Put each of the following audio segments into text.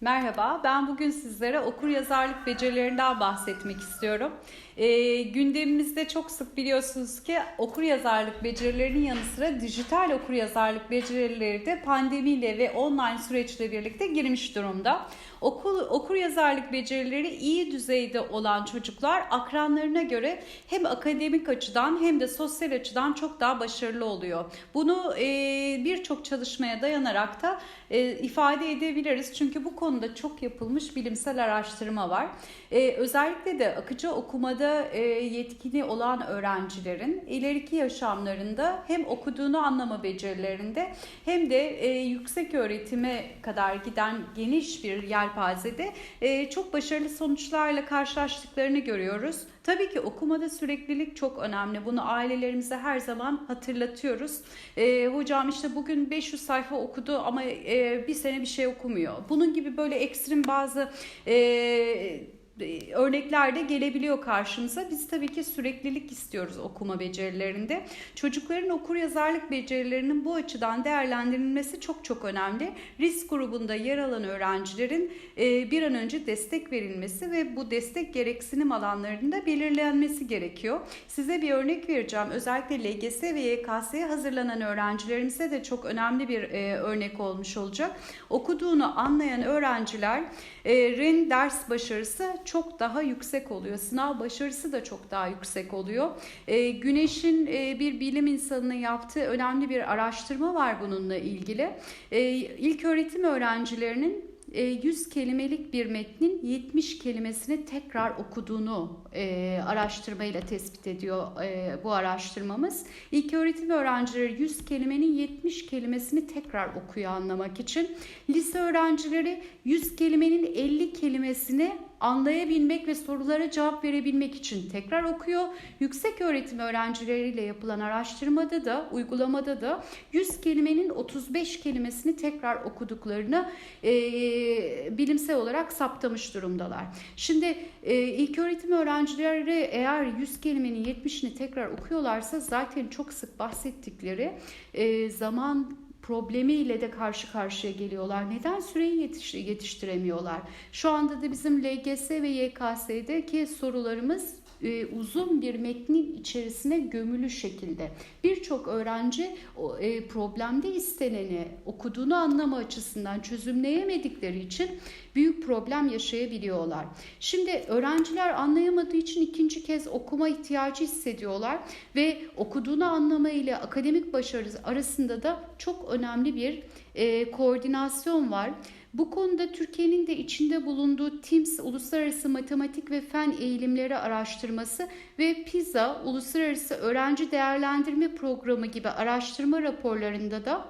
Merhaba, ben bugün sizlere okur yazarlık becerilerinden bahsetmek istiyorum. E, gündemimizde çok sık biliyorsunuz ki okur yazarlık becerilerinin yanı sıra dijital okur yazarlık becerileri de pandemiyle ve online süreçle birlikte girmiş durumda. Okul, okur yazarlık becerileri iyi düzeyde olan çocuklar akranlarına göre hem akademik açıdan hem de sosyal açıdan çok daha başarılı oluyor. Bunu e, birçok çalışmaya dayanarak da e, ifade edebiliriz. Çünkü bu konuda çok yapılmış bilimsel araştırma var. E, özellikle de akıcı okumada e, yetkini olan öğrencilerin ileriki yaşamlarında hem okuduğunu anlama becerilerinde hem de e, yüksek öğretime kadar giden geniş bir yelpazede e, çok başarılı sonuçlarla karşılaştıklarını görüyoruz. Tabii ki okumada süreklilik çok önemli. Bunu ailelerimize her zaman hatırlatıyoruz. E, hocam işte bugün 500 sayfa okudu ama e, bir sene bir şey okumuyor. Bunun gibi böyle ekstrem bazı e, örnekler de gelebiliyor karşımıza. Biz tabii ki süreklilik istiyoruz okuma becerilerinde. Çocukların okur yazarlık becerilerinin bu açıdan değerlendirilmesi çok çok önemli. Risk grubunda yer alan öğrencilerin e, bir an önce destek verilmesi ve bu destek gereksinim alanlarında belirlenmesi gerekiyor. Size bir örnek vereceğim. Özellikle LGS ve YKS'ye hazırlanan öğrencilerimize de çok önemli bir e, örnek olmuş olacak. Okuduğunu anlayan öğrencilerin ders başarısı çok daha yüksek oluyor. Sınav başarısı da çok daha yüksek oluyor. E, Güneş'in e, bir bilim insanının yaptığı önemli bir araştırma var bununla ilgili. E, ilk öğretim öğrencilerinin 100 kelimelik bir metnin 70 kelimesini tekrar okuduğunu e, araştırmayla tespit ediyor e, bu araştırmamız. İlk öğretim öğrencileri 100 kelimenin 70 kelimesini tekrar okuyor anlamak için. Lise öğrencileri 100 kelimenin 50 kelimesini anlayabilmek ve sorulara cevap verebilmek için tekrar okuyor. Yüksek öğretim öğrencileriyle yapılan araştırmada da, uygulamada da 100 kelimenin 35 kelimesini tekrar okuduklarını e, bilimsel olarak saptamış durumdalar. Şimdi e, ilk öğretim öğrencileri eğer 100 kelimenin 70'ini tekrar okuyorlarsa zaten çok sık bahsettikleri e, zaman problemiyle de karşı karşıya geliyorlar. Neden süreyi yetiş yetiştiremiyorlar? Şu anda da bizim LGS ve YKS'deki sorularımız e, uzun bir metnin içerisine gömülü şekilde. Birçok öğrenci e, problemde isteneni okuduğunu anlama açısından çözümleyemedikleri için büyük problem yaşayabiliyorlar. Şimdi öğrenciler anlayamadığı için ikinci kez okuma ihtiyacı hissediyorlar ve okuduğunu anlama ile akademik başarı arasında da çok önemli bir e, koordinasyon var. Bu konuda Türkiye'nin de içinde bulunduğu TIMSS Uluslararası Matematik ve Fen Eğilimleri Araştırması ve PISA Uluslararası Öğrenci Değerlendirme Programı gibi araştırma raporlarında da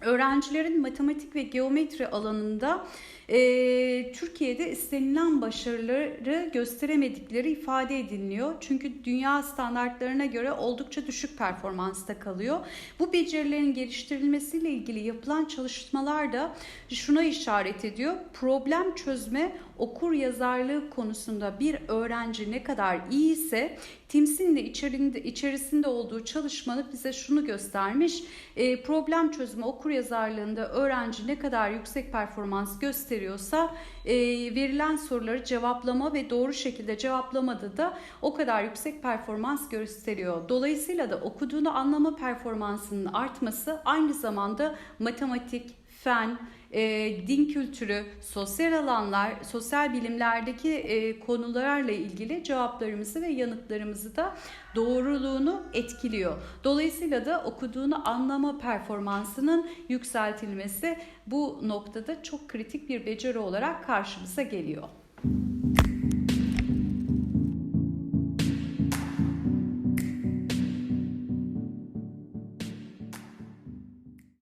öğrencilerin matematik ve geometri alanında e, Türkiye'de istenilen başarıları gösteremedikleri ifade ediliyor. Çünkü dünya standartlarına göre oldukça düşük performansta kalıyor. Bu becerilerin geliştirilmesiyle ilgili yapılan çalışmalar da şuna işaret ediyor. Problem çözme okur yazarlığı konusunda bir öğrenci ne kadar iyi ise TIMS'in de içerisinde, içerisinde olduğu çalışmanı bize şunu göstermiş. E, problem çözme okur yazarlığında öğrenci ne kadar yüksek performans gösteriyorsa e, verilen soruları cevaplama ve doğru şekilde cevaplamada da o kadar yüksek performans gösteriyor. Dolayısıyla da okuduğunu anlama performansının artması aynı zamanda matematik, fen, e, din kültürü, sosyal alanlar, sosyal bilimlerdeki e, konularla ilgili cevaplarımızı ve yanıtlarımızı da doğruluğunu etkiliyor. Dolayısıyla da okuduğunu anlama performansının yükseltilmesi bu noktada çok kritik bir beceri olarak karşımıza geliyor.